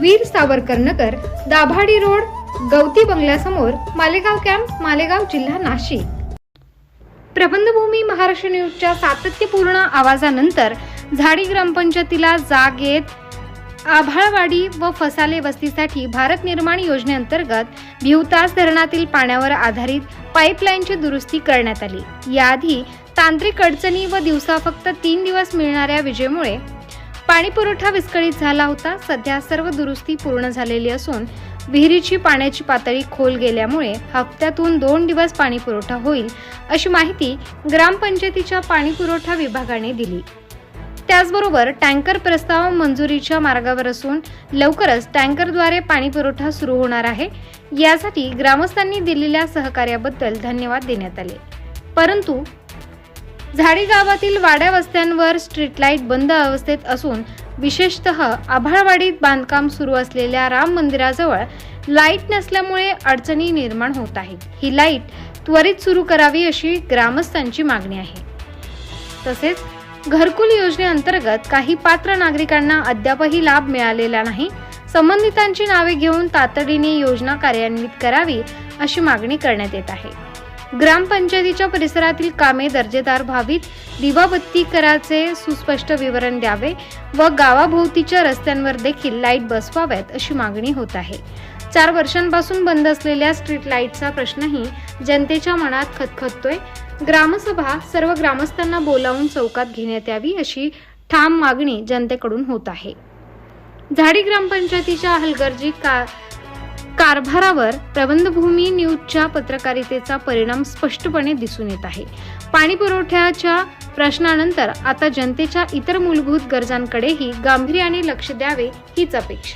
Veer Savarkar Nagar Dabhadi road गवती बंगल्यासमोर Malegaon camp Malegaon जिल्हा नाशिक. प्रबंधभूमी महाराष्ट्र न्यूजच्या सातत्यपूर्ण आवाजानंतर झाडी ग्रामपंचायतीला जाग येत आभाळवाडी व फसाले वस्तीसाठी भारत निर्माण योजनेअंतर्गत भिवतास धरणातील पाण्यावर आधारित पाईपलाईनची दुरुस्ती करण्यात आली. याआधी तांत्रिक अडचणी व दिवसा फक्त तीन दिवस मिळणाऱ्या विजेमुळे पाणी पुरवठा विस्कळीत झाला होता. सध्या सर्व दुरुस्ती पूर्ण झालेली असून विहिरीची पाण्याची पातळी खोल गेल्यामुळे हप्त्यातून दोन दिवस पाणी पुरवठा होईल अशी माहिती ग्रामपंचायतीच्या पाणी पुरवठा विभागाने दिली. त्याचबरोबर टँकर प्रस्ताव मंजुरीच्या मार्गावर असून लवकरच टँकरद्वारे पाणी पुरवठा सुरू होणार आहे. यासाठी ग्रामस्थांनी दिलेल्या सहकार्याबद्दल धन्यवाद देण्यात आले. परंतु झाडी गावातील वाड्या वस्त्यांवर स्ट्रीट लाइट बंद अवस्थेत असून विशेषतः आभाळवाडीत बांधकाम सुरू असलेल्या राम मंदिराजवळ लाइट नसल्यामुळे अडचणी निर्माण होत आहेत. ही लाइट त्वरित सुरू करावी अशी ग्रामस्थांची मागणी आहे. तसेच घरकुल योजनेअंतर्गत काही पात्र नागरिकांना अद्यापही लाभ मिळालेला नाही. संबंधितांची नावे घेऊन तातडीने योजना कार्यान्वित करावी अशी मागणी करण्यात येत आहे. ग्रामपंचायतीच्या परिसरातील कामे दर्जेदार व्हावीत. दिवाबत्ती कराचे सुस्पष्ट विवरण द्यावे व गावाभोवतीच्या रस्त्यांवर देखील लाइट बसवाव्यात अशी मागणी होत आहे. चार वर्षांपासून बंद असलेल्या स्ट्रीट लाईटचा प्रश्नही जनतेच्या मनात खतखततोय ग्रामसभा सर्व ग्रामस्थांना बोलावून चौकात घेण्यात यावी अशी ठाम मागणी जनतेकडून होत आहे. झाडी ग्रामपंचायतीच्या हलगर्जी का कारभारावर प्रबंधभूमी न्यूजच्या पत्रकारितेचा परिणाम स्पष्टपणे दिसून येत आहे. पाणी पुरवठ्याच्या प्रश्नानंतर आता जनतेच्या इतर मूलभूत गरजांकडेही गांभीर्याने लक्ष द्यावे हीच अपेक्षा.